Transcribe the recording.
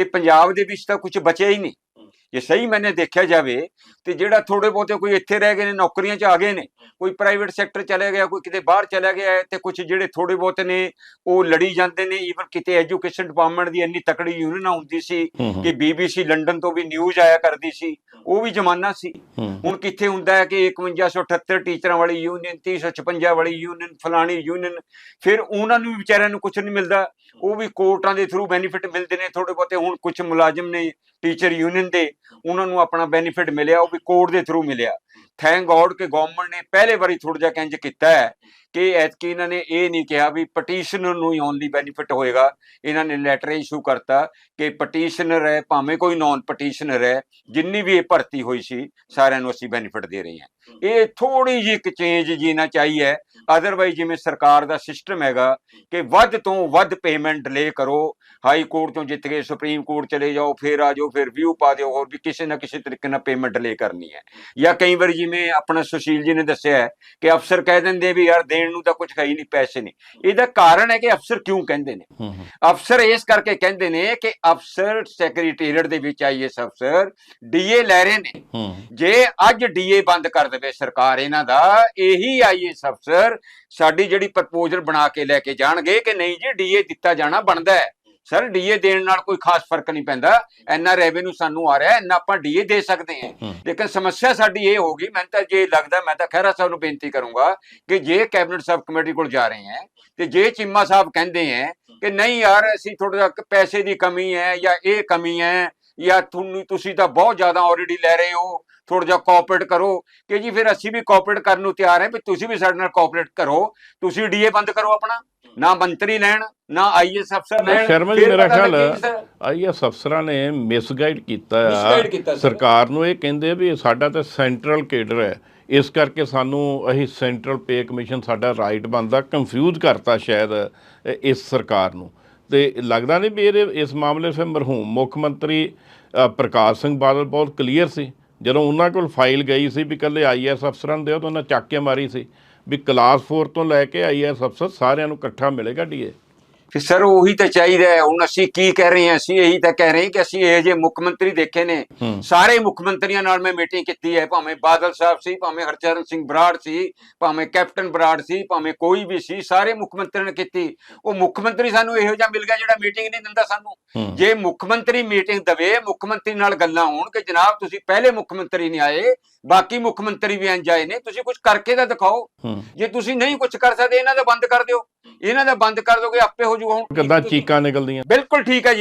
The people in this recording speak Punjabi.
ਕਿ ਪੰਜਾਬ ਦੇ ਵਿੱਚ ਤਾਂ ਕੁਝ ਬਚਿਆ ਹੀ ਨਹੀਂ। ਜੇ ਸਹੀ ਮੈਨੇ ਦੇਖਿਆ ਜਾਵੇ ਤੇ ਜਿਹੜਾ ਥੋੜੇ ਬਹੁਤੇ ਕੋਈ ਇੱਥੇ ਰਹਿ ਗਏ ਨੇ ਨੌਕਰੀਆਂ 'ਚ ਆ ਗਏ ਨੇ ਕੋਈ ਪ੍ਰਾਈਵੇਟ ਸੈਕਟਰ ਚਲੇ ਗਿਆ ਕੋਈ ਕਿਤੇ ਬਾਹਰ ਚਲਾ ਗਿਆ ਤੇ ਕੁਝ ਜਿਹੜੇ ਥੋੜੇ ਬਹੁਤੇ ਨੇ ਉਹ ਲੜੀ ਜਾਂਦੇ ਨੇ ਈਵਨ ਕਿਤੇ ਐਜੂਕੇਸ਼ਨ ਡਿਪਾਰਟਮੈਂਟ ਦੀ ਇੰਨੀ ਤਕੜੀ ਯੂਨੀਅਨ ਹੁੰਦੀ ਸੀ ਕਿ ਬੀਬੀਸੀ ਲੰਡਨ ਤੋਂ ਵੀ ਨਿਊਜ਼ ਆਇਆ ਕਰਦੀ ਸੀ ਉਹ ਵੀ ਜ਼ਮਾਨਾ ਸੀ। ਹੁਣ ਕਿੱਥੇ ਹੁੰਦਾ ਹੈ ਕਿ 5178 ਟੀਚਰਾਂ ਵਾਲੀ ਯੂਨੀਅਨ 356 ਵਾਲੀ ਯੂਨੀਅਨ ਫਲਾਣੀ ਯੂਨੀਅਨ ਫਿਰ ਉਹਨਾਂ ਨੂੰ ਵਿਚਾਰਿਆਂ ਨੂੰ ਕੁਝ ਨਹੀਂ ਮਿਲਦਾ। ਉਹ ਵੀ ਕੋਰਟਾਂ ਦੇ ਥਰੂ ਬੈਨੀਫਿਟ ਮਿਲਦੇ ਨੇ ਥੋੜੇ ਬਹੁਤੇ ਹੁਣ ਕੁਝ ਮੁਲਾਜ਼ਮ ਨੇ ਟੀਚਰ ਯੂਨੀਅਨ ਦੇ ਉਹਨਾਂ ਨੂੰ ਆਪਣਾ ਬੈਨੀਫਿਟ ਮਿਲਿਆ ਉਹ ਵੀ ਕੋਰਟ ਦੇ ਥਰੂ ਮਿਲਿਆ। ਥੈਂਕ ਗੋਡ ਕਿ ਗਵਰਨਮੈਂਟ ਨੇ ਪਹਿਲੇ ਵਾਰੀ ਥੋੜਾ ਜਿਹਾ ਕੰਜ ਕੀਤਾ ਹੈ ਕਿ ਐਤਕੀ ਇਹਨਾਂ ਨੇ ਇਹ ਨਹੀਂ ਕਿਹਾ ਵੀ ਪਟੀਸ਼ਨਰ ਨੂੰ ਹੀ ਓਨਲੀ ਬੈਨੀਫਿਟ ਹੋਏਗਾ। ਇਹਨਾਂ ਨੇ ਲੈਟਰ ਇਸ਼ੂ ਕਰਤਾ ਕਿ ਪਟੀਸ਼ਨਰ ਹੈ ਭਾਵੇਂ ਕੋਈ ਨਾਨ ਪਟੀਸ਼ਨਰ ਹੈ ਜਿੰਨੀ ਵੀ ਇਹ ਭਰਤੀ ਹੋਈ ਸੀ, ਸਾਰਿਆਂ ਨੂੰ ਅਸੀਂ ਬੈਨੀਫਿਟ ਦੇ ਰਹੇ ਹਾਂ। ਇਹ ਥੋੜੀ ਜਿਹੀ ਇੱਕ ਚੇਂਜ ਜੀ ਜੀਣਾ ਚਾਹੀਏ ਅਦਰਵਾਈਜ਼ ਜਿਵੇਂ ਸਰਕਾਰ ਦਾ ਸਿਸਟਮ ਹੈਗਾ ਕਿ ਵੱਧ ਤੋਂ ਵੱਧ ਪੇਮੈਂਟ ਡਿਲੇ ਕਰੋ ਹਾਈ ਕੋਰਟ ਤੋਂ ਜਿੱਤ ਕੇ ਸੁਪਰੀਮ ਕੋਰਟ ਚਲੇ ਜਾਓ, ਫਿਰ ਆ ਜਾਓ, ਫਿਰ ਵਿਊ ਪਾ ਦਿਓ, ਹੋਰ ਵੀ ਕਿਸੇ ਨਾ ਕਿਸੇ ਤਰੀਕੇ ਨਾਲ ਪੇਮੈਂਟ ਡਿਲੇ ਕਰਨੀ ਹੈ। ਜਾਂ ਕਈ ਵਾਰ ਜਿਵੇਂ ਆਪਣਾ ਸੁਸ਼ੀਲ ਜੀ ਨੇ ਦੱਸਿਆ ਕਿ ਅਫਸਰ ਕਹਿ ਦਿੰਦੇ ਵੀ ਯਾਰ ਦੇਣ ਨੂੰ ਤਾਂ ਕੁਝ ਹੈ ਹੀ ਨਹੀਂ ਪੈਸੇ ਨਹੀਂ। ਇਹਦਾ ਕਾਰਨ ਹੈ ਕਿ ਅਫਸਰ ਕਿਉਂ ਕਹਿੰਦੇ ਨੇ? ਅਫਸਰ ਇਸ ਕਰਕੇ ਕਹਿੰਦੇ ਨੇ ਕਿ ਅਫਸਰ ਸੈਕਟਰੀਏਟ ਦੇ ਵਿੱਚ ਆਈਐਸ ਅਫਸਰ ਡੀਏ ਲੈ ਰਹੇ ਨੇ। ਜੇ ਅੱਜ ਡੀਏ ਬੰਦ ਕਰ ਦੇਵੇ ਸਰਕਾਰ ਇਹਨਾਂ ਦਾ ਇਹੀ ਆਈਐਸ ਅਫਸਰ ਸਾਡੀ ਜਿਹੜੀ ਪ੍ਰਪੋਜ਼ਲ ਬਣਾ ਕੇ ਲੈ ਕੇ ਜਾਣਗੇ ਕਿ ਨਹੀਂ ਜੀ ਡੀਏ ਦਿੱਤਾ ਜਾਣਾ ਬਣਦਾ ਹੈ। ਸਰ ਡੀਏ ਦੇਣ ਨਾਲ ਕੋਈ ਖਾਸ ਫ਼ਰਕ ਨਹੀਂ ਪੈਂਦਾ। ਇੰਨਾ ਰੈਵਨਿਊ ਸਾਨੂੰ ਆ ਰਿਹਾ ਇੰਨਾ ਆਪਾਂ ਡੀਏ ਦੇ ਸਕਦੇ ਹਾਂ। ਲੇਕਿਨ ਸਮੱਸਿਆ ਸਾਡੀ ਇਹ ਹੋਗੀ ਮੈਨੂੰ ਤਾਂ ਜੇ ਲੱਗਦਾ ਮੈਂ ਤਾਂ ਖਹਿਰਾ ਸਾਹਿਬ ਨੂੰ ਬੇਨਤੀ ਕਰੂੰਗਾ ਕਿ ਜੇ ਕੈਬਨਿਟ ਸਬ ਕਮੇਟੀ ਕੋਲ ਜਾ ਰਹੇ ਹੈ ਤੇ ਜੇ ਚਿੰਮਾ ਸਾਹਿਬ ਕਹਿੰਦੇ ਹੈ ਕਿ ਨਹੀਂ ਯਾਰ ਅਸੀਂ ਥੋੜਾ ਜਿਹਾ ਪੈਸੇ ਦੀ ਕਮੀ ਹੈ ਜਾਂ ਇਹ ਕਮੀ ਹੈ ਜਾਂ ਤੁਹਾਨੂੰ ਤੁਸੀਂ ਤਾਂ ਬਹੁਤ ਜ਼ਿਆਦਾ ਆਲਰੇਡੀ ਲੈ ਰਹੇ ਹੋ ਥੋੜਾ ਜਿਹਾ ਕੋਆਪਰੇਟ ਕਰੋ। ਕਿ ਜੀ ਫਿਰ ਅਸੀਂ ਵੀ ਕੋਆਪਰੇਟ ਕਰਨ ਨੂੰ ਤਿਆਰ ਹਾਂ ਵੀ ਤੁਸੀਂ ਵੀ ਸਾਡੇ ਨਾਲ ਕੋਆਪਰੇਟ ਕਰੋ। ਤੁਸੀਂ ਡੀਏ ਬੰਦ ਕਰੋ ਆਪਣਾ ਨਾ ਮੰਤਰੀ ਲੈਣ ਨਾ ਆਈਐਸ ਅਫਸਰ ਲੈਣ। ਸ਼ਰਮਾ ਜੀ ਮੇਰਾ ਖਿਆਲ ਆਈਐਸ ਅਫਸਰਾਂ ਨੇ ਮਿਸਗਾਈਡ ਕੀਤਾ। ਸਰਕਾਰ ਨੂੰ ਇਹ ਕਹਿੰਦੇ ਵੀ ਸਾਡਾ ਤਾਂ ਸੈਂਟਰਲ ਕੇਡਰ ਹੈ। ਇਸ ਕਰਕੇ ਸਾਨੂੰ ਅਸੀਂ ਸੈਂਟਰਲ ਪੇ ਕਮਿਸ਼ਨ ਸਾਡਾ ਰਾਈਟ ਬਣਦਾ ਕੰਫਿਊਜ਼ ਕਰਤਾ ਸ਼ਾਇਦ ਇਸ ਸਰਕਾਰ ਨੂੰ। ਤੇ ਲੱਗਦਾ ਨਹੀਂ ਵੀ ਇਹਦੇ ਇਸ ਮਾਮਲੇ 'ਚ ਮਰਹੂਮ ਮੁੱਖ ਮੰਤਰੀ ਪ੍ਰਕਾਸ਼ ਸਿੰਘ ਬਾਦਲ ਬਹੁਤ ਕਲੀਅਰ ਸੀ। ਜਦੋਂ ਉਹਨਾਂ ਕੋਲ ਫਾਈਲ ਗਈ ਸੀ ਵੀ ਕੱਲੇ ਆਈਐਸ ਅਫਸਰਾਂ ਦੇ ਉਹ ਤਾਂ ਉਹਨਾਂ ਚੱਕ ਕੇ ਮਾਰੀ ਸੀ ਵੀ ਕਲਾਸ 4 ਤੋਂ ਲੈ ਕੇ ਆਈਐਸ ਅਫਸਰ ਸਾਰਿਆਂ ਨੂੰ ਇਕੱਠਾ ਮਿਲੇਗਾ ਡੀਏ ਫਿਰ ਸਰ ਉਹੀ ਤਾਂ ਚਾਹੀਦਾ ਹੈ। ਹੁਣ ਅਸੀਂ ਕੀ ਕਹਿ ਰਹੇ ਹਾਂ? ਅਸੀਂ ਇਹੀ ਤਾਂ ਕਹਿ ਰਹੇ ਹਾਂ ਕਿ ਅਸੀਂ ਇਹ ਜੇ ਮੁੱਖ ਮੰਤਰੀ ਦੇਖੇ ਨੇ। ਸਾਰੇ ਮੁੱਖ ਮੰਤਰੀਆਂ ਨਾਲ ਮੈਂ ਮੀਟਿੰਗ ਕੀਤੀ ਹੈ। ਭਾਵੇਂ ਬਾਦਲ ਸਾਹਿਬ ਸੀ ਭਾਵੇਂ ਹਰਚਰਨ ਸਿੰਘ ਬਰਾੜ ਸੀ ਭਾਵੇਂ ਕੈਪਟਨ ਬਰਾੜ ਸੀ ਭਾਵੇਂ ਕੋਈ ਵੀ ਸੀ ਸਾਰੇ ਮੁੱਖ ਮੰਤਰੀ ਨੇ ਕੀਤੀ। ਉਹ ਮੁੱਖ ਮੰਤਰੀ ਸਾਨੂੰ ਇਹੋ ਜਿਹਾ ਮਿਲ ਗਿਆ ਜਿਹੜਾ ਮੀਟਿੰਗ ਨਹੀਂ ਦਿੰਦਾ ਸਾਨੂੰ। ਜੇ ਮੁੱਖ ਮੰਤਰੀ ਮੀਟਿੰਗ ਦਵੇ ਮੁੱਖ ਮੰਤਰੀ ਨਾਲ ਗੱਲਾਂ ਹੋਣ ਕਿ ਜਨਾਬ ਤੁਸੀਂ ਪਹਿਲੇ ਮੁੱਖ ਮੰਤਰੀ ਨਹੀਂ ਆਏ ਬਾਕੀ ਮੁੱਖ ਮੰਤਰੀ ਵੀ ਇੰਜ ਆਏ ਨੇ ਤੁਸੀਂ ਕੁਝ ਕਰਕੇ ਤਾਂ ਦਿਖਾਓ। ਜੇ ਤੁਸੀਂ ਨਹੀਂ ਕੁਝ ਕਰ ਸਕਦੇ ਇਹਨਾਂ ਦਾ ਬੰਦ ਕਰ ਦਿਓ। ਇਹਨਾਂ ਦਾ ਬੰਦ ਕਰ ਦੋਗੇ ਆਪੇ ਹੋ ਜਾਊਗਾ ਹੁਣ। ਕਿੱਦਾਂ ਚੀਕਾਂ ਨਿਕਲਦੀਆਂ? ਬਿਲਕੁਲ ਠੀਕ ਹੈ ਜੀ।